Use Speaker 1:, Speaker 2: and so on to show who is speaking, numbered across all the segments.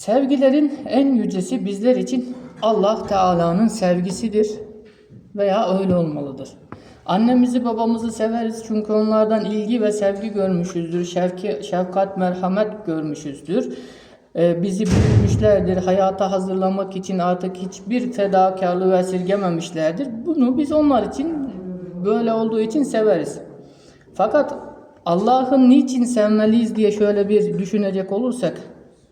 Speaker 1: Sevgilerin en yücesi bizler için Allah Teala'nın sevgisidir veya öyle olmalıdır. Annemizi babamızı severiz çünkü onlardan ilgi ve sevgi görmüşüzdür. Şefki, şefkat, merhamet görmüşüzdür. Ee, bizi büyütmüşlerdir. Hayata hazırlamak için artık hiçbir fedakarlığı esirgememişlerdir. Bunu biz onlar için böyle olduğu için severiz. Fakat Allah'ın niçin sevmeliyiz diye şöyle bir düşünecek olursak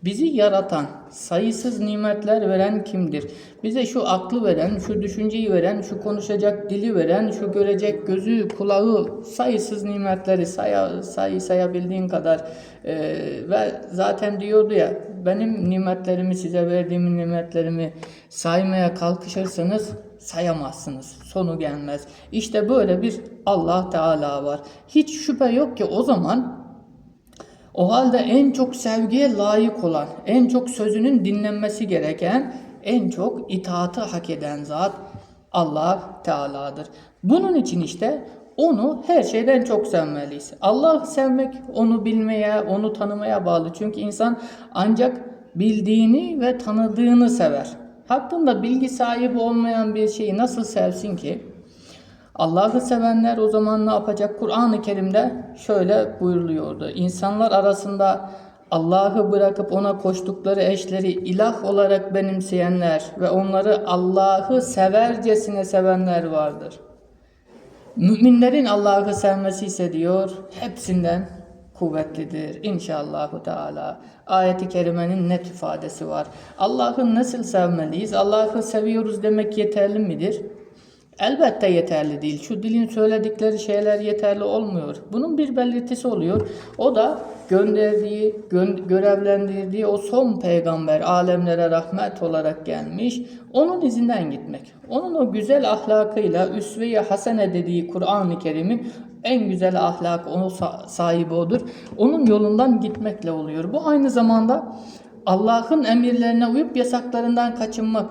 Speaker 1: bizi yaratan, sayısız nimetler veren kimdir? Bize şu aklı veren, şu düşünceyi veren, şu konuşacak dili veren, şu görecek gözü, kulağı, sayısız nimetleri saya, say, sayabildiğin kadar Ee, ve zaten diyordu ya benim nimetlerimi size verdiğim nimetlerimi saymaya kalkışırsanız sayamazsınız. Sonu gelmez. İşte böyle bir Allah Teala var. Hiç şüphe yok ki o zaman o halde en çok sevgiye layık olan, en çok sözünün dinlenmesi gereken, en çok itaatı hak eden zat Allah Teala'dır. Bunun için işte onu her şeyden çok sevmeliyiz. Allah'ı sevmek onu bilmeye, onu tanımaya bağlı. Çünkü insan ancak bildiğini ve tanıdığını sever. Hakkında bilgi sahibi olmayan bir şeyi nasıl sevsin ki? Allah'ı sevenler o zaman ne yapacak? Kur'an-ı Kerim'de şöyle buyuruluyordu. İnsanlar arasında Allah'ı bırakıp ona koştukları eşleri ilah olarak benimseyenler ve onları Allah'ı severcesine sevenler vardır. Müminlerin Allah'ı sevmesi ise diyor hepsinden kuvvetlidir inşallahü teala. Ayeti kerimenin net ifadesi var. Allah'ı nasıl sevmeliyiz? Allah'ı seviyoruz demek yeterli midir? Elbette yeterli değil. Şu dilin söyledikleri şeyler yeterli olmuyor. Bunun bir belirtisi oluyor. O da gönderdiği, gö- görevlendirdiği o son peygamber alemlere rahmet olarak gelmiş. Onun izinden gitmek. Onun o güzel ahlakıyla üsve-i hasene dediği Kur'an-ı Kerim'in en güzel ahlak onun sa- sahibi odur. Onun yolundan gitmekle oluyor. Bu aynı zamanda Allah'ın emirlerine uyup yasaklarından kaçınmaktır.